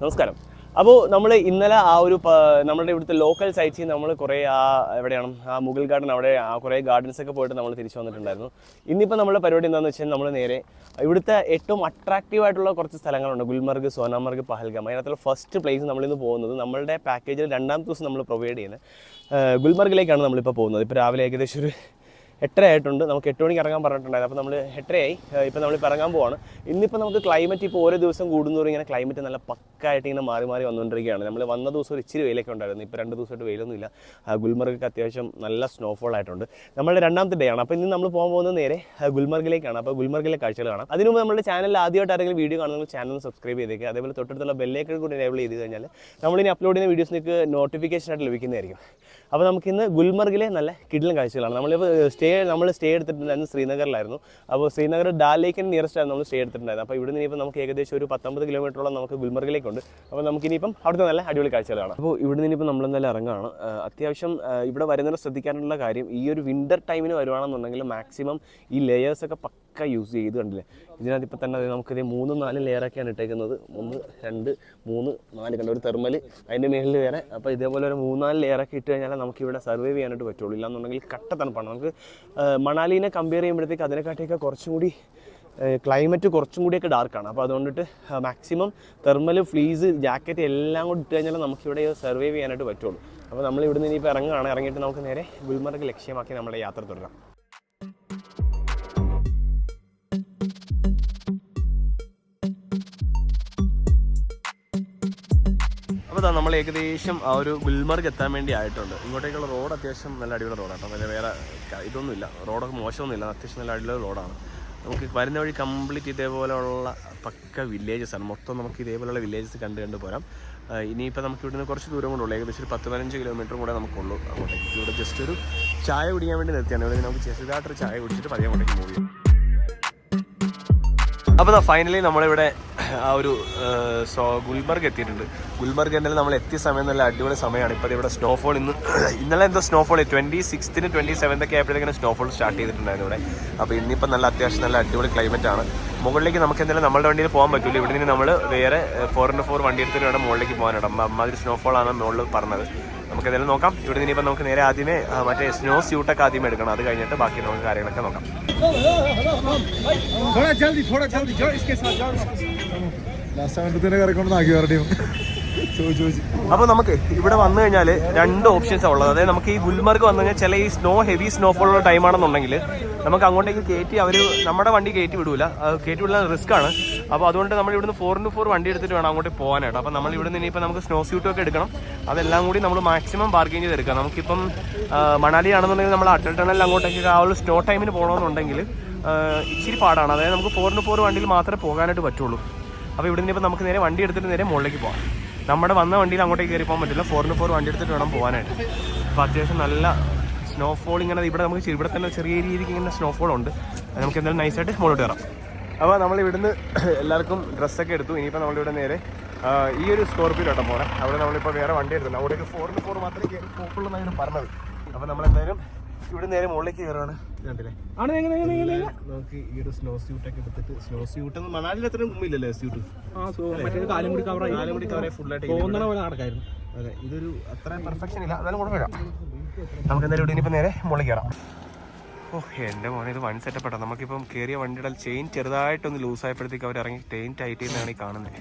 നമസ്കാരം. അപ്പോൾ നമ്മൾ ഇന്നലെ ആ ഒരു നമ്മുടെ ഇവിടുത്തെ ലോക്കൽ സൈറ്റ്സിൽ നമ്മൾ കുറേ ആ എവിടെയാണ് ആ മുഗൾ ഗാർഡൻ അവിടെ ആ കുറേ ഗാർഡൻസ് ഒക്കെ പോയിട്ട് നമ്മൾ തിരിച്ചു വന്നിട്ടുണ്ടായിരുന്നു. ഇന്നിപ്പോൾ നമ്മുടെ പരിപാടി എന്താണെന്ന് വെച്ചാൽ നമ്മൾ നേരെ ഇവിടുത്തെ ഏറ്റവും അട്രാക്റ്റീവ് ആയിട്ടുള്ള കുറച്ച് സ്ഥലങ്ങളുണ്ട്. ഗുൽമർഗ് സോനാമർഗ് പഹൽഗാം. അതിനകത്തുള്ള ഫസ്റ്റ് പ്ലേസ് നമ്മളിന്ന് പോകുന്നത് നമ്മളുടെ പാക്കേജിൽ രണ്ടാമത്തെ ദിവസം നമ്മൾ പ്രൊവൈഡ് ചെയ്യുന്നത് ഗുൽമർഗിലേക്കാണ് നമ്മളിപ്പോൾ പോകുന്നത്. ഇപ്പോൾ രാവിലെ ഏകദേശം ഒരു എട്ടര ആയിട്ടുണ്ട്. നമുക്ക് എട്ട് മണിക്ക് ഇറങ്ങാൻ പറഞ്ഞിട്ടുണ്ടായിരുന്നു. അപ്പോൾ നമ്മൾ എട്ടരയായി. ഇപ്പോൾ നമ്മളിപ്പോൾ ഇറങ്ങാൻ പോവാണ്. ഇന്നിപ്പോൾ നമുക്ക് ക്ലൈമറ്റ് ഇപ്പോൾ ഓരോ ദിവസം കൂടുന്നതോറും ഇങ്ങനെ ക്ലൈമറ്റ് നല്ല പക്കായിട്ട് ഇങ്ങനെ മാറി മാറി വന്നുകൊണ്ടിരിക്കുകയാണ്. നമ്മൾ വന്ന ദിവസം ഒരു ഇച്ചിരി വെയിലൊക്കെ ഉണ്ടായിരുന്നു. ഇപ്പോൾ രണ്ട് ദിവസമായിട്ട് വെയിലൊന്നുമില്ല. ഗുൽമർഗൊക്കെ അത്യാവശ്യം നല്ല സ്നോഫോൾ ആയിട്ടുണ്ട്. നമ്മുടെ രണ്ടാമത്തെ ഡേ ആണ്. അപ്പോൾ ഇന്ന് നമ്മൾ പോകാൻ പോകുന്നത് നേരെ ഗുൽമർഗിലേക്കാണ്. അപ്പോൾ ഗുൽമർഗിലെ കാഴ്ചകൾ കാണാം. അതിന് മുമ്പ് നമ്മുടെ ചാനലിൽ ആദ്യമായിട്ട് ആരെങ്കിലും വീഡിയോ കാണുന്നെങ്കിൽ ചാനൽ സബ്സ്ക്രൈബ് ചെയ്തേക്കുക അതേപോലെ തൊട്ടടുത്തുള്ള ബെല്ലേക്ക് കൂടി എനേബിൾ ചെയ്ത് കഴിഞ്ഞാൽ നമ്മളിനി അപ്ലോഡ് ചെയ്യുന്ന വീഡിയോസ് നിങ്ങൾക്ക് നോട്ടിഫിക്കേഷൻ ആയിട്ട് ലഭിക്കുന്നതായിരിക്കും. അപ്പോൾ നമുക്ക് ഇന്ന് ഗുൽമർഗിലെ നല്ല കിടിലൻ കാഴ്ചകളാണ്. നമ്മളിപ്പോൾ സ്റ്റേ നമ്മൾ സ്റ്റേ എടുത്തിട്ടുണ്ടായിരുന്നു ശ്രീനഗറിലായിരുന്നു. അപ്പോൾ ശ്രീനഗർ ഡാൽ ലേക്കിന് നിയറസ്റ്റ് ആയിരുന്നു നമ്മൾ സ്റ്റേ എടുത്തിട്ടുണ്ടായിരുന്നു അപ്പോൾ ഇവിടെ നിന്ന് ഇനിയിപ്പോൾ നമുക്ക് ഏകദേശം ഒരു പത്തൊമ്പത് കിലോമീറ്ററോളം നമുക്ക് ഗുൽമർഗിലേക്കുണ്ട് അപ്പോൾ നമുക്കിനിയിപ്പം അവിടുത്തെ നല്ല അടിപൊളി കാഴ്ചകൾ കാണാം. അപ്പോൾ ഇവിടെ നിന്ന് ഇനിയിപ്പോൾ നമ്മൾ എന്തായാലും ഇറങ്ങുകയാണ് അത്യാവശ്യം ഇവിടെ വരുന്നവർ ശ്രദ്ധിക്കാനുള്ള കാര്യം ഈ ഒരു വിന്റർ ടൈമിന് വരുവാണെന്നുണ്ടെങ്കിൽ മാക്സിമം ഈ ലെയേഴ്സൊക്കെ പക്ക യൂസ് ചെയ്ത് കണ്ടില്ലേ? ഇതിനകത്ത് ഇപ്പോൾ തന്നെ നമുക്കിത് മൂന്ന് നാല് ലെയറൊക്കെയാണ് ഇട്ടേക്കുന്നത്. ഒന്ന് രണ്ട് മൂന്ന് നാല് കണ്ട? ഒരു തെർമൽ അതിന്റെ മേളിൽ വേറെ അപ്പോൾ ഇതേപോലെ ഒരു മൂന്നാൽ ലെയറൊക്കെ ഇട്ട് കഴിഞ്ഞാൽ നമുക്ക് ഇവിടെ സർവൈവ് ചെയ്യാനായിട്ട് പറ്റുള്ളൂ. ഇല്ലാന്നുണ്ടെങ്കിൽ കട്ട തണുപ്പാണ്. നമുക്ക് മണാലിനെ കമ്പയർ ചെയ്യുമ്പോഴത്തേക്ക് അതിനെക്കാട്ടിയൊക്കെ കുറച്ചും കൂടി ക്ലൈമറ്റ് കുറച്ചും കൂടിയൊക്കെ ഡാർക്കാണ് അപ്പോൾ അതുകൊണ്ടിട്ട് മാക്സിമം തെർമൽ ഫ്ലീസ് ജാക്കറ്റ് എല്ലാം കൂടി ഇട്ട് കഴിഞ്ഞാൽ നമുക്കിവിടെ സർവൈവ് ചെയ്യാനായിട്ട് പറ്റുള്ളൂ. അപ്പോൾ നമ്മൾ ഇവിടെ നിന്ന് ഇനിയിപ്പോൾ ഇറങ്ങുകയാണ് ഇറങ്ങിയിട്ട് നമുക്ക് നേരെ ഗുൽമർഗ് ലക്ഷ്യമാക്കി നമ്മുടെ യാത്ര തുടരാം. അപ്പോൾ നമ്മൾ ഏകദേശം ആ ഒരു ഗുൽമർഗ് എത്താൻ വേണ്ടി ആയിട്ടുണ്ട്. ഇങ്ങോട്ടേക്കുള്ള റോഡ് അത്യാവശ്യം നല്ല അടിപൊളി റോഡാണ് കേട്ടോ വേറെ ഇതൊന്നുമില്ല. റോഡൊക്കെ മോശമൊന്നുമില്ല. അത്യാവശ്യം നല്ല അടിപൊളി റോഡാണ് നമുക്ക് വരുന്ന വഴി കംപ്ലീറ്റ് ഇതേപോലെയുള്ള പക്ക വില്ലേജസ് ആണ്. മൊത്തം നമുക്ക് ഇതേപോലെയുള്ള വില്ലേജസ് കണ്ട് കണ്ട് പോരാം. ഇനിയിപ്പോൾ നമുക്ക് ഇവിടുന്ന് കുറച്ച് ദൂരം കൊണ്ടുള്ളൂ ഏകദേശം ഒരു പത്ത് പതിനഞ്ച് കിലോമീറ്റർ കൂടെ നമുക്കുള്ളൂ അങ്ങോട്ടേക്ക്. ഇവിടെ ജസ്റ്റ് ഒരു ചായ കുടിക്കാൻ വേണ്ടി നിർത്തിയാണ്. ഇവിടെ നമുക്ക് ചെറുതായിട്ടൊരു ചായ കുടിച്ചിട്ട് പതിയെ അങ്ങോട്ടേക്ക് മൂവ് ചെയ്യാം അപ്പോൾ ഫൈനലി നമ്മളിവിടെ ആ ഒരു സോ ഗുൽബർഗ് എത്തിയിട്ടുണ്ട്. ഗുൽമർഗ് എന്തായാലും നമ്മൾ എത്തിയ സമയം നല്ല അടിപൊളി സമയമാണ്. ഇപ്പോൾ ഇവിടെ സ്നോഫോൾ ഇന്ന് ഇന്നലെ എന്തോ സ്നോഫോൾ ട്വന്റി സിക്സ്ത്തിന് ട്വന്റി സെവൻത്തൊക്കെ ആയപ്പോഴത്തേക്കും സ്നോഫോൾ സ്റ്റാർട്ട് ചെയ്തിട്ടുണ്ടായിരുന്നു ഇവിടെ. അപ്പോൾ ഇന്നിപ്പോൾ നല്ല അത്യാവശ്യം നല്ല അടിപൊളി ക്ലൈമറ്റ് ആണ്. മുകളിലേക്ക് നമുക്ക് എന്തായാലും നമ്മുടെ വണ്ടിയിൽ പോകാൻ പറ്റില്ല ഇവിടെ നിന്ന് നമ്മൾ വേറെ ഫോർ ഇന്റു ഫോർ വണ്ടി എടുത്തിട്ട് വേണം മുകളിലേക്ക് പോകാനായിട്ട്. അമ്മ അമ്മാതിരി സ്നോഫോൾ ആണ് മുകളിൽ പറഞ്ഞത്. നമുക്ക് എന്തായാലും നോക്കാം. ഇവിടെ ഇനിയിപ്പോൾ നമുക്ക് നേരെ ആദ്യമേ മറ്റേ സ്നോ സ്യൂട്ടൊക്കെ ആദ്യം എടുക്കണം. അത് കഴിഞ്ഞിട്ട് ബാക്കി നമുക്ക് കാര്യങ്ങളൊക്കെ നോക്കാം. അപ്പൊ നമുക്ക് ഇവിടെ വന്നു കഴിഞ്ഞാൽ രണ്ട് ഓപ്ഷൻസാണ് ഉള്ളത്. അതായത് നമുക്ക് ഈ ഗുൽമർഗ് വന്നു കഴിഞ്ഞാൽ ചില ഈ സ്നോ ഹെവി സ്നോഫോൾ സ്നോഫോളുള്ള ടൈമാണെന്നുണ്ടെങ്കിൽ നമുക്ക് അങ്ങോട്ടേക്ക് കയറ്റി അവർ നമ്മുടെ വണ്ടി കയറ്റി വിടൂല. കയറ്റി വിടുന്ന റിസ്ക് ആണ്. അപ്പോൾ അതുകൊണ്ട് നമ്മൾ ഇവിടുന്ന് ഫോർ ഇന്റു ഫോർ വണ്ടി എടുത്തിട്ട് വേണം അങ്ങോട്ട് പോകാനായിട്ട്. അപ്പോൾ നമ്മൾ ഇവിടുന്ന് ഇനിയിപ്പോൾ നമുക്ക് സ്നോ സ്യൂട്ടും ഒക്കെ എടുക്കണം. അതെല്ലാം കൂടി നമ്മൾ മാക്സിമം ബാർഗെയിൻ ചെയ്ത് എടുക്കാം നമുക്കിപ്പം മണാലി ആണെന്നുണ്ടെങ്കിൽ നമ്മൾ അട്ടൽ ടണലിൽ അങ്ങോട്ടേക്ക് ആ ഒരു സ്നോ ടൈമിന് പോകണമെന്നുണ്ടെങ്കിൽ ഇച്ചിരി പാടാണ്. അതായത് നമുക്ക് ഫോർ ഇന്റു ഫോർ വണ്ടിയിൽ മാത്രമേ പോകാനായിട്ട് പറ്റുള്ളൂ. അപ്പോൾ ഇവിടുന്ന് ഇപ്പോൾ നമുക്ക് നേരെ വണ്ടി എടുത്തിട്ട് നേരെ മുകളിലേക്ക് പോകാം. നമ്മുടെ വന്ന വണ്ടിയിൽ അങ്ങോട്ടേക്ക് കയറി പോകാൻ പറ്റില്ല. ഫോർ ഇന്റു ഫോർ വണ്ടി എടുത്തിട്ട് വേണം പോകാനായിട്ട്. അപ്പോൾ അത്യാവശ്യം നല്ല സ്നോഫോൾ ഇങ്ങനെ ഇവിടെ നമുക്ക് ഇവിടെ തന്നെ ചെറിയ രീതിക്ക് ഇങ്ങനെ സ്നോഫോൾ ഉണ്ട്. നമുക്ക് എന്തായാലും നൈസായിട്ട് മുകളിലോട്ട് കയറാം. അപ്പോൾ നമ്മൾ ഇവിടുന്ന് എല്ലാവർക്കും ഡ്രസ്സൊക്കെ എടുത്തു. ഇനിയിപ്പോൾ നമ്മളിവിടെ നേരെ ഈ ഒരു സ്കോർപ്പിയോ കേട്ടോ പോരെ അവിടെ നമ്മളിപ്പോൾ വേറെ വണ്ടി എടുത്തില്ല അവിടേക്ക് ഫോറിന് ഫോർ മാത്രമേ കയറി പോക്കുള്ളൂ എന്നാണ് പറഞ്ഞത്. അപ്പോൾ നമ്മളെന്തായാലും ഇവിടെ നേരെ മുകളിലേക്ക് കയറുകയാണ് നമുക്ക് ഈ ഒരു സ്നോ സ്യൂട്ടൊക്കെ എടുത്തിട്ട് സ്നോ സ്യൂട്ട് മണാലിൽ അത്രയും മുമ്പില്ലല്ലേ സ്യൂട്ട് കാലും കൂടി കവർ നാലും കൂടി കവറേ ഫുള്ളായിട്ട് നടക്കായിരുന്നു. അതെ ഇതൊരു അത്ര പെർഫെക്ഷൻ ഇല്ല. എന്നാലും വരാം നമുക്ക് എന്തായാലും ഇവിടെ ഇനിയിപ്പോൾ നേരെ മുകളിൽ കയറാം. ഓ എന്റെ മോനെ ഇത് വൺ സെറ്റപ്പ് ആട്ടോ. നമുക്കിപ്പം കയറിയ വണ്ടിയുടെ ചെയിൻ ചെറുതായിട്ടൊന്ന് ലൂസ് ആയപ്പോഴത്തേക്ക് അവർ ഇറങ്ങി ചെയിൻ ടൈറ്റ് ചെയ്യുന്നതാണ് ഈ കാണുന്നത്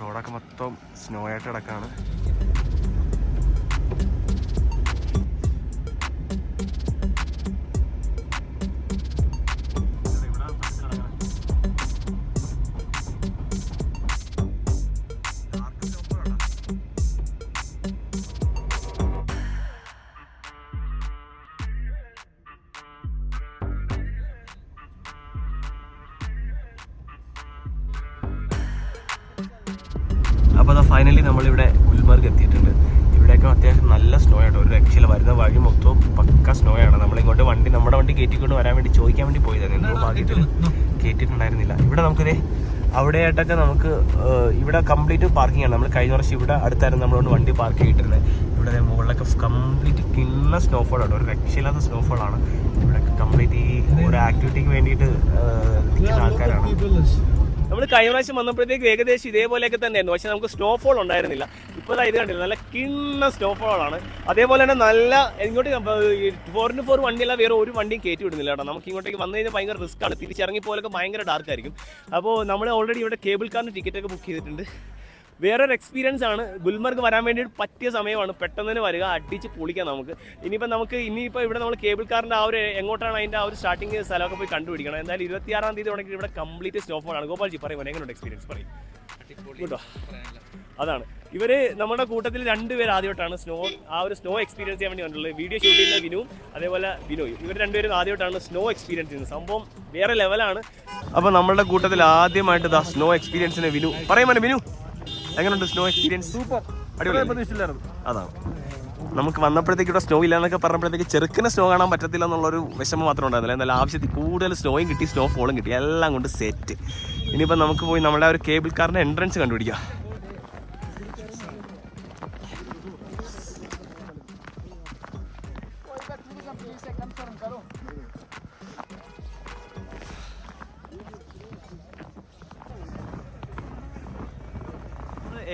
റോഡൊക്കെ മൊത്തം സ്നോ ആയിട്ട് കിടക്കാണ്. അപ്പോൾ അതാ ഫൈനലി നമ്മളിവിടെ ഗുൽമർഗ് എത്തിയിട്ടുണ്ട്. ഇവിടെയൊക്കെ അത്യാവശ്യം നല്ല സ്നോ ആട്ടോ ഒരു രക്ഷയിൽ വരുന്ന വഴി മൊത്തം പക്ക സ്നോ ആണ്. നമ്മളിങ്ങോട്ട് വണ്ടി നമ്മുടെ വണ്ടി കയറ്റിക്കൊണ്ട് വരാൻ വേണ്ടി ചോദിക്കാൻ വേണ്ടി പോയതായിരുന്നു എന്തോ ഭാഗ്യത്തിൽ കയറ്റിയിട്ടുണ്ടായിരുന്നില്ല ഇവിടെ നമുക്കിത് അവിടെയായിട്ടൊക്കെ നമുക്ക് ഇവിടെ കംപ്ലീറ്റ് പാർക്കിംഗ് ആണ്. നമ്മൾ കഴിഞ്ഞ വർഷം ഇവിടെ അടുത്തായിരുന്നു നമ്മളോട് വണ്ടി പാർക്ക് ചെയ്തിരുന്നത്. ഇവിടെ മുകളിലൊക്കെ കംപ്ലീറ്റ് കിണ്ണ സ്നോഫോൾ ആണ് ഒരു രക്ഷയില്ലാത്ത സ്നോഫോൾ ആണ്. ഇവിടെ കംപ്ലീറ്റ് ഈ ഒരു ആക്ടിവിറ്റിക്ക് വേണ്ടിയിട്ട് നിൽക്കുന്ന ആൾക്കാരാണ്. നമ്മൾ കഴിഞ്ഞ പ്രാവശ്യം വന്നപ്പോഴത്തേക്ക് ഏകദേശം ഇതേപോലെയൊക്കെ തന്നെയായിരുന്നു. പക്ഷെ നമുക്ക് സ്നോഫോൾ ഉണ്ടായിരുന്നില്ല. ഇപ്പോൾ ഇത് കണ്ടില്ല നല്ല കിണ്ണ സ്നോഫോളാണ് അതേപോലെ തന്നെ നല്ല ഇങ്ങോട്ട് ഫോർ ഇന്റു ഫോർ വണ്ടിയല്ല വേറെ ഒരു വണ്ടിയും കയറ്റി വിടുന്നില്ല കേട്ടോ. നമുക്ക് ഇങ്ങോട്ടേക്ക് വന്നു കഴിഞ്ഞാൽ ഭയങ്കര റിസ്ക്കാണ് തിരിച്ചിറങ്ങി പോലൊക്കെ ഭയങ്കര ഡാർക്കായിരിക്കും അപ്പോൾ നമ്മൾ ഓൾറെഡി ഇവിടെ കേബിൾ കാറിന് ടിക്കറ്റൊക്കെ ബുക്ക് ചെയ്തിട്ടുണ്ട്. വേറൊരു എക്സ്പീരിയൻസ് ആണ്. ഗുൽമർഗ് വരാൻ വേണ്ടി പറ്റിയ സമയമാണ്. പെട്ടെന്ന് തന്നെ വരിക അടിച്ച് പൊളിക്കാം നമുക്ക്. ഇനിയിപ്പോൾ നമുക്ക് ഇനിയിപ്പോൾ ഇവിടെ നമ്മൾ കേബിൾ കാറിന്റെ ആ ഒരു എങ്ങോട്ടാണ് അതിന്റെ ആ ഒരു സ്റ്റാർട്ടിങ് സ്ഥലമൊക്കെ പോയി കണ്ടുപിടിക്കണം. എന്തായാലും ഇരുപത്തിയാറാം തീയതി തുടങ്ങി ഇവിടെ കംപ്ലീറ്റ് സ്റ്റോപ്പ് ആണ്. ഗോപാൽജി പറയും എങ്ങനെയുണ്ട് എക്സ്പീരിയൻസ് പറയും. കേട്ടോ അതാണ്. ഇവർ നമ്മുടെ കൂട്ടത്തിൽ രണ്ടുപേർ ആദ്യമായിട്ടാണ് സ്നോ ആ ഒരു സ്നോ എക്സ്പീരിയൻസ് ചെയ്യാൻ വേണ്ടി വന്നിട്ടുള്ളത്. വീഡിയോ ഷൂട്ട് ചെയ്യുന്ന വിനുവും അതേപോലെ വിനോയ്. ഇവർ രണ്ടുപേരും ആദ്യമായിട്ടാണ് സ്നോ എക്സ്പീരിയൻസ് ചെയ്യുന്നത്. സംഭവം വേറെ ലെവലാണ് അപ്പോൾ നമ്മുടെ കൂട്ടത്തിൽ ആദ്യമായിട്ട് ദാ സ്നോ എക്സ്പീരിയൻസിന് വിനു. പറയുമ്പോൾ വിനു. എങ്ങനെയുണ്ട് സ്നോ എക്സ്പീരിയൻസ് സൂപ്പർ അടിപൊളി അതാണ് നമുക്ക് വന്നപ്പോഴത്തേക്ക് ഇവിടെ സ്നോ ഇല്ല എന്നൊക്കെ പറഞ്ഞപ്പോഴത്തേക്ക് ചെറുക്കിന് സ്നോ കാണാൻ പറ്റത്തില്ല എന്നുള്ളൊരു വിഷമം മാത്രം ഉണ്ടായിരുന്നില്ല എന്നാൽ ആവശ്യത്തിൽ കൂടുതൽ സ്നോയും കിട്ടി സ്നോ ഫോളും കിട്ടി എല്ലാം കൊണ്ട് സെറ്റ് ഇനിയിപ്പോൾ നമുക്ക് പോയി നമ്മുടെ ആ ഒരു കേബിൾ കാറിന്റെ എൻട്രൻസ് കണ്ടുപിടിക്കാം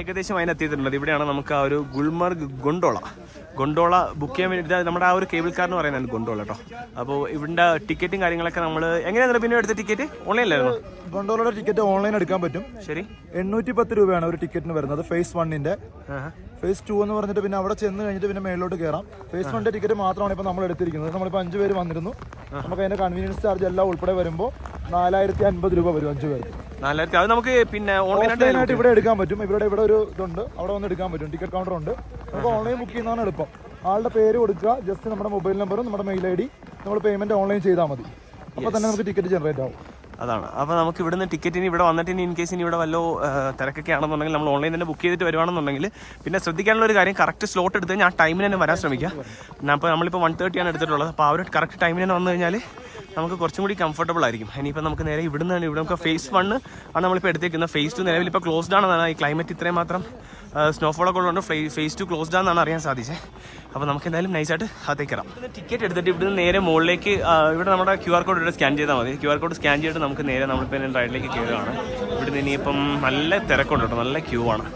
ഏകദേശം അതിനെത്തിയിട്ടുള്ളത് ഇവിടെയാണ് നമുക്ക് ആ ഒരു ഗുൽമർഗ് ഗൊണ്ടോള. ഗൊണ്ടോള ബുക്ക് ചെയ്യാൻ വേണ്ടി നമ്മുടെ ആ ഒരു കേബിൾ കാറിന് പറയുന്നത് ഗൊണ്ടോള കേട്ടോ അപ്പോൾ ഇവിടെ ടിക്കറ്റും കാര്യങ്ങളൊക്കെ നമ്മൾ എങ്ങനെയാണ് പിന്നെ എടുത്ത ടിക്കറ്റ് ഓൺലൈനിലായിരുന്നു ഗൊണ്ടോളയുടെ ടിക്കറ്റ് ഓൺലൈൻ എടുക്കാൻ പറ്റും. ശരി. എണ്ണൂറ്റി പത്ത് രൂപയാണ് ഒരു ടിക്കറ്റിന് വരുന്നത് ഫേസ് വണ്ണിന്റെ ഫേസ് ടു എന്ന് പറഞ്ഞിട്ട് പിന്നെ അവിടെ ചെന്ന് കഴിഞ്ഞിട്ട് പിന്നെ മേളിലോട്ട് കയറാം ഫേസ് വണ്ണിന്റെ ടിക്കറ്റ് മാത്രമാണ് ഇപ്പോൾ നമ്മൾ എടുത്തിരിക്കുന്നത്. നമ്മളിപ്പോൾ അഞ്ച് പേര് വന്നിരുന്നു. നമുക്ക് അതിന്റെ കൺവീനിയൻസ് ചാർജ് എല്ലാം ഉൾപ്പെടെ വരുമ്പോൾ നാലായിരത്തി അൻപത് രൂപ വരും അഞ്ച് പേർക്ക്. നാലായിരത്തി അത് നമുക്ക് പിന്നെ ഓൺലൈനായിട്ട് ഇവിടെ എടുക്കാൻ പറ്റും. ഇവിടെ ഇവിടെ ഒരു ഇതുണ്ട്. അവിടെ വന്ന് എടുക്കാൻ പറ്റും. ടിക്കറ്റ് കൗണ്ടർ ഉണ്ട്. നമുക്ക് ഓൺലൈൻ ബുക്ക് ചെയ്യുന്നതാണ് എളുപ്പം. ആളുടെ പേര് കൊടുക്കുക. ജസ്റ്റ് നമ്മുടെ മൊബൈൽ നമ്പറും നമ്മുടെ മെയിൽ ഐ ഡി. നമ്മൾ പേയ്മെന്റ് ഓൺലൈൻ ചെയ്താൽ മതി. അപ്പോൾ തന്നെ നമുക്ക് ടിക്കറ്റ് ജനറേറ്റ് ആവും. അതാണ്. അപ്പോൾ നമുക്ക് ഇവിടുന്ന് ടിക്കറ്റിന് ഇവിടെ വന്നിട്ട് ഇനി ഇൻ കേസ് ഇനി ഇവിടെ വല്ലോ തിരക്കൊക്കെ ആണെന്നുണ്ടെങ്കിൽ നമ്മൾ ഓൺലൈൻ തന്നെ ബുക്ക് ചെയ്തിട്ട് വരുവാണെന്നുണ്ടെങ്കിൽ പിന്നെ ശ്രദ്ധിക്കാനുള്ള ഒരു കാര്യം കറക്റ്റ് സ്ലോട്ട് എടുത്ത് കഴിഞ്ഞാൽ ആ ടൈമിന് തന്നെ വരാൻ ശ്രമിക്കുക. അപ്പോൾ നമ്മളിപ്പോൾ വൺ തേർട്ടിയാണ് എടുത്തിട്ടുള്ളത്. അപ്പോൾ അവർ കറക്റ്റ് ടൈമിന് തന്നെ വന്നു കഴിഞ്ഞാൽ നമുക്ക് കുറച്ചും കൂടി കംഫർട്ടബിൾ ആയിരിക്കും. ഇനിയിപ്പോൾ നമുക്ക് നേരെ ഇവിടുന്ന് തന്നെ ഇവിടെ നമുക്ക് ഫേസ് വൺ ആണ് നമ്മളിപ്പോൾ എടുത്തേക്കുന്നത്. ഫേസ് ടു നിലവിൽ ഇപ്പോൾ ക്ലോസ്ഡ് ആണെന്നാണ് ഈ ക്ലൈമറ്റ് ഇത്രയും മാത്രം സ്നോഫോളൊക്കെ ഉള്ളതുകൊണ്ട് ഫേസ് ടു ക്ലോസ്ഡ് ആണെന്നാണ് അറിയാൻ സാധിച്ചത് അപ്പോൾ നമുക്ക് എന്തായാലും നൈസായിട്ട് അകത്തേക്ക് കയറാം. ടിക്കറ്റ് എടുത്തിട്ട് ഇവിടുന്ന് നേരെ മുകളിലേക്ക് ഇവിടെ നമ്മുടെ ക്യു ആർ കോഡ് ഇവിടെ സ്കാൻ ചെയ്താൽ മതി. ക്യു ആർ കോഡ് സ്കാൻ ചെയ്തിട്ട് നമുക്ക് നേരെ നമ്മളിപ്പോൾ റൈഡിലേക്ക് കയറുകയാണ്. ഇവിടുന്ന് ഇനിയിപ്പം നല്ല തിരക്കുണ്ട് കേട്ടോ. നല്ല ക്യൂ ആണ്.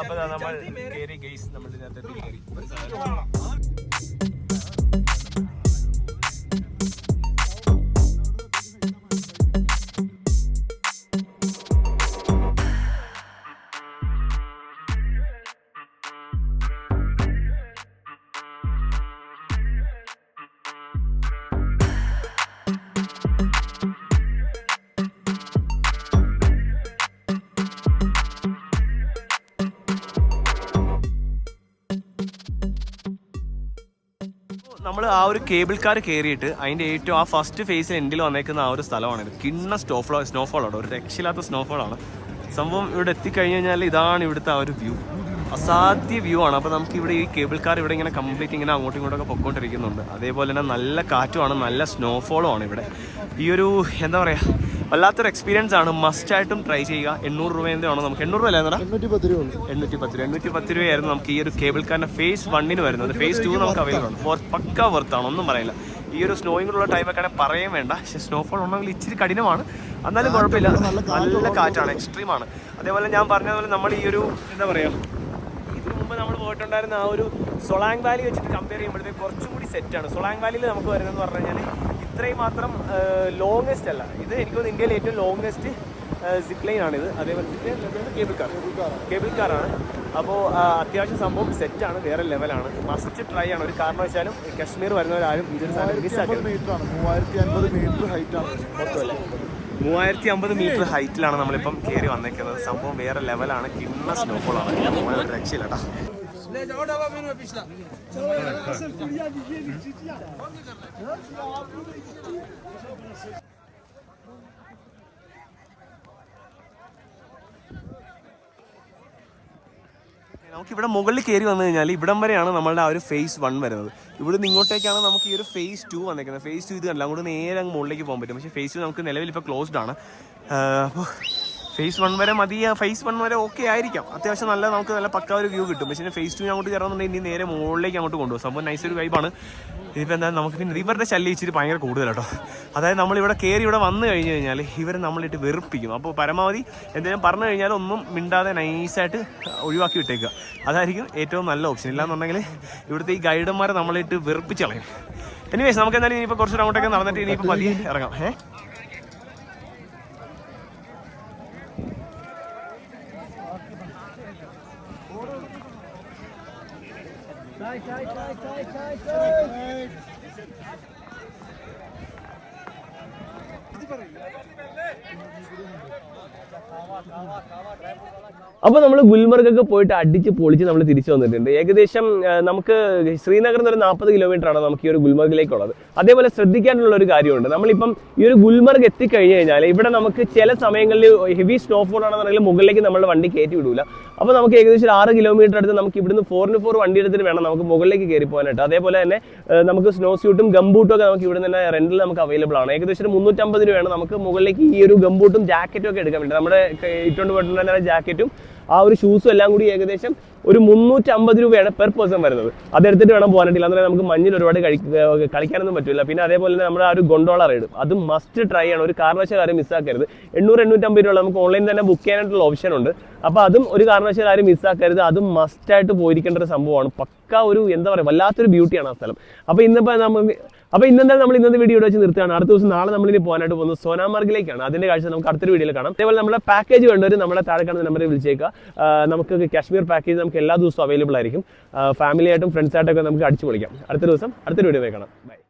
അപ്പോൾ നമ്മൾ കയറി ഗെയ്സ് നമ്മൾ ഇതിനകത്ത് കയറി ആ ഒരു കേബിൾ കാർ കയറിയിട്ട് അതിന്റെ ഏറ്റവും ആ ഫസ്റ്റ് ഫേസിൽ എൻഡിൽ വന്നേക്കുന്ന ആ ഒരു സ്ഥലമാണിത് കിണ്ണ സ്റ്റോഫോ സ്നോഫോൾ ആണ്. ഒരു രക്ഷയില്ലാത്ത സ്നോഫോളാണ് സംഭവം ഇവിടെ എത്തിക്കഴിഞ്ഞ് കഴിഞ്ഞാൽ ഇതാണ് ഇവിടുത്തെ ആ ഒരു വ്യൂ അസാധ്യ വ്യൂ ആണ്. അപ്പോൾ നമുക്ക് ഇവിടെ ഈ കേബിൾ കാർ ഇവിടെ ഇങ്ങനെ കംപ്ലീറ്റ് ഇങ്ങനെ അങ്ങോട്ടും ഇങ്ങോട്ടൊക്കെ പൊക്കോണ്ടിരിക്കുന്നുണ്ട്. അതേപോലെ തന്നെ നല്ല കാറ്റുമാണ് നല്ല സ്നോഫോളും ആണ് ഇവിടെ. ഈ ഒരു എന്താ പറയുക വല്ലാത്തൊരു എക്സ്പീരിയൻസ് ആണ്. മസ്റ്റ് ആയിട്ടും ട്രൈ ചെയ്യുക. എണ്ണൂറ് രൂപ എന്താണ് നമുക്ക്. എണ്ണൂറ് രൂപ അല്ലേ എണ്ണൂറ്റി പത്ത് രൂപ എണ്ണൂറ്റി പത്ത് രൂപ. എണ്ണൂറ്റി പത്ത് രൂപയായിരുന്നു നമുക്ക് ഈ ഒരു കേബിൾ കാറിന്റെ ഫേസ് വണ്ണിന് വരുന്നത്. ഫേസ് ടു നമുക്ക് അവൈലബിൾ ആണ്. പക്ക വർത്താണ് ഒന്നും പറയില്ല. ഈ ഒരു സ്നോയിങ്ങുള്ള ടൈമൊക്കെ ഒക്കെ പറയാൻ വേണ്ട. പക്ഷെ സ്നോഫോൾ ഉണ്ടെങ്കിൽ ഇച്ചിരി കഠിനമാണ്. എന്നാലും കുഴപ്പമില്ല. നല്ല കാറ്റാണ്. എക്സ്ട്രീം ആണ്. അതേപോലെ ഞാൻ പറഞ്ഞതുപോലെ നമ്മൾ ഈ ഒരു എന്താ പറയുക ഇതിനു മുമ്പ് നമ്മൾ പോയിട്ടുണ്ടായിരുന്ന ആ ഒരു സൊളാങ് വാലി വെച്ചിട്ട് കമ്പയർ ചെയ്യുമ്പോഴത്തേക്ക് കുറച്ചും കൂടി സെറ്റാണ് സൊളാങ് വാലിയിൽ നമുക്ക് വരുന്നതെന്ന് പറഞ്ഞു കഴിഞ്ഞാൽ ഇത്രയും മാത്രം ലോങ്ങസ്റ്റ് അല്ല. ഇത് എനിക്ക് തോന്നുന്നു ഇന്ത്യയിലെ ഏറ്റവും ലോങ്ങസ്റ്റ് സിപ്പ് ലൈൻ ആണിത്. അതേപോലെ കേബിൾ കാർ കേബിൾ കാറാണ് അപ്പോൾ അത്യാവശ്യം സംഭവം സെറ്റാണ് വേറെ ലെവലാണ് മസ്റ്റ് ട്രൈ ആണ്. ഒരു കാരണം വെച്ചാലും കശ്മീർ വരുന്നവരാരും ഇതൊരു സാധനം ആണ് മൂവായിരത്തി മീറ്റർ ഹൈറ്റ് ആണ് മൊത്തമല്ലേ മൂവായിരത്തി അമ്പത് മീറ്റർ ഹൈറ്റിലാണ് നമ്മളിപ്പം കയറി വന്നേക്കുന്നത്. സംഭവം വേറെ ലെവലാണ് കിണ്ണ സ്നോഫോൾ ആണ് ഒരു രക്ഷയില്ല നമുക്ക് ഇവിടെ മുകളിൽ കയറി വന്നു കഴിഞ്ഞാൽ ഇവിടം വരെയാണ് നമ്മളുടെ ആ ഒരു ഫേസ് വൺ വരുന്നത്. ഇവിടെ നിന്ന് ഇങ്ങോട്ടേക്കാണ് നമുക്ക് ഈ ഒരു ഫേസ് ടു വന്നേക്കുന്നത്. ഫേസ് ടു ഇത് കണ്ടില്ല അങ്ങോട്ട് നേരെ അങ്ങ് മുകളിലേക്ക് പോകാൻ പറ്റും. പക്ഷേ ഫേസ് ടു നമുക്ക് നിലവിൽ ഇപ്പോൾ ക്ലോസ്ഡ് ആണ്. അപ്പോൾ ഫേസ് വൺ വരെ മതി. ഫേസ് വൺ വരെ ഓക്കെ ആയിരിക്കാം. അത്യാവശ്യം നല്ല നമുക്ക് നല്ല പക്ക ഒരു വ്യൂ കിട്ടും. പക്ഷേ ഫേസ് ടു അങ്ങോട്ട് കയറുന്നുണ്ടെങ്കിൽ ഇനി നേരെ മുകളിലേക്ക് അങ്ങോട്ട് കൊണ്ടുപോകും. സംഭവം നൈസ് ഒരു വൈബാണ് ഇതിപ്പോൾ എന്താ നമുക്ക് പിന്നെ ഇവരുടെ ശല്യം ഇച്ചിരി ഭയങ്കര കൂടുതൽ കേട്ടോ അതായത് നമ്മളിവിടെ കയറി ഇവിടെ വന്നു കഴിഞ്ഞ് കഴിഞ്ഞാൽ ഇവർ നമ്മളിട്ട് വെറുപ്പിക്കും. അപ്പോൾ പരമാവധി എന്തെങ്കിലും പറഞ്ഞു കഴിഞ്ഞാൽ ഒന്നും മിണ്ടാതെ നൈസായിട്ട് ഒഴിവാക്കി വിട്ടേക്കുക. അതായിരിക്കും ഏറ്റവും നല്ല ഓപ്ഷൻ ഇല്ലാന്നുണ്ടെങ്കിൽ ഇവിടുത്തെ ഈ ഗൈഡന്മാരെ നമ്മളിട്ട് വെറുപ്പിച്ച് കളയും. എനിവേസ് നമുക്ക് എന്തായാലും ഇനിയിപ്പോൾ കുറച്ച് അങ്ങോട്ടൊക്കെ നടന്നിട്ട് ഇനിയിപ്പോൾ പതിയെ ഇറങ്ങാം. ഏഹ് അപ്പോൾ നമ്മൾ ഗുൽമർഗൊക്കെ പോയിട്ട് അടിച്ച് പൊളിച്ച് നമ്മൾ തിരിച്ചു വന്നിട്ടുണ്ട്. ഏകദേശം നമുക്ക് ശ്രീനഗറിൽ നിന്ന് ഒരു നാൽപ്പത് കിലോമീറ്റർ ആണ് നമുക്ക് ഈ ഒരു ഗുൽമർഗിലേക്കുള്ളത്. അതേപോലെ ശ്രദ്ധിക്കാനുള്ള ഒരു കാര്യമുണ്ട്. നമ്മളിപ്പം ഈ ഒരു ഗുൽമർഗ് എത്തിക്കഴിഞ്ഞ് കഴിഞ്ഞാൽ ഇവിടെ നമുക്ക് ചില സമയങ്ങളിൽ ഹെവി സ്നോഫോൾ ആണെന്നുണ്ടെങ്കിൽ മുകളിലേക്ക് നമ്മൾ വണ്ടി കയറ്റി വിടൂല. അപ്പോൾ നമുക്ക് ഏകദേശം ഒരു ആറ് കിലോമീറ്റർ അടുത്ത് നമുക്ക് ഇവിടുന്ന് ഫോറിന് ഫോർ വണ്ടി എടുത്തിട്ട് വേണം നമുക്ക് മുകളിലേക്ക് കയറി പോകാനായിട്ട്. അതേപോലെ തന്നെ നമുക്ക് സ്നോ സ്യൂട്ടും ഗംബൂട്ടും ഒക്കെ നമുക്ക് ഇവിടുന്ന് തന്നെ റെന്റിൽ നമുക്ക് അവൈലബിൾ ആണ്. ഏകദേശം ഒരു മുന്നൂറ്റമ്പത് രൂപയാണ് നമുക്ക് മുകളിലേക്ക് ഈ ഒരു ഗംബൂട്ടും ജാക്കറ്റും ഒക്കെ എടുക്കാൻ വേണ്ടി. നമ്മുടെ ഇട്ടുകൊണ്ട് പോയിട്ടുള്ള ജാക്കറ്റും ആ ഒരു ഷൂസും എല്ലാം കൂടി ഏകദേശം ഒരു മുന്നൂറ്റമ്പത് രൂപയാണ് പെർ പേഴ്സൺ വരുന്നത്. അതെടുത്തിട്ട് വേണം പോകാനായിട്ടില്ല അന്നേരം നമുക്ക് മഞ്ഞിൽ ഒരുപാട് കളിക്കാനൊന്നും പറ്റില്ല പിന്നെ അതേപോലെ തന്നെ നമ്മുടെ ആ ഒരു ഗൊണ്ടോള റൈഡ് അത് മസ്റ്റ് ട്രൈ ആണ്. ഒരു കാരണവശാലും മിസ്സാക്കരുത് എണ്ണൂറ് എണ്ണൂറ്റമ്പത് രൂപ നമുക്ക് ഓൺലൈൻ തന്നെ ബുക്ക് ചെയ്യാനായിട്ടുള്ള ഓപ്ഷൻ ഉണ്ട്. അപ്പോൾ അതും ഒരു കാരണവശാലും മിസ്സാക്കരുത് അതും മസ്റ്റായിട്ട് പോയിരിക്കേണ്ട ഒരു സംഭവമാണ്. പക്ക ഒരു എന്താ പറയുക വല്ലാത്തൊരു ബ്യൂട്ടിയാണ് ആ സ്ഥലം. അപ്പോൾ ഇന്നിപ്പോൾ നമുക്ക് അപ്പോൾ ഇന്നത്തെ നമ്മൾ ഇന്നത്തെ വീഡിയോ വെച്ച് നിർത്തുകയാണ്. അടുത്ത ദിവസം നാളെ നമ്മൾ ഇനി പോകാനായിട്ട് പോകുന്നത് സോനാമാർഗിലേക്കാണ്. അതിന്റെ കാഴ്ച നമുക്ക് അടുത്തൊരു വീഡിയോയിൽ കാണാം. അതേപോലെ നമ്മുടെ പാക്കേജ് വേണ്ടവർ നമ്മുടെ താഴെ കാണുന്ന നമ്പറിൽ വിളിച്ചേക്കുക നമുക്ക് കാശ്മീർ പാക്കേജ് നമുക്ക് എല്ലാ ദിവസവും അവൈലബിൾ ആയിരിക്കും. ഫാമിലി ആയിട്ടും ഫ്രണ്ട്സ് ആയിട്ടൊക്കെ നമുക്ക് അടിച്ചു പൊളിക്കാം. അടുത്ത ദിവസം അടുത്തൊരു വീഡിയോ കാണാം. ബൈ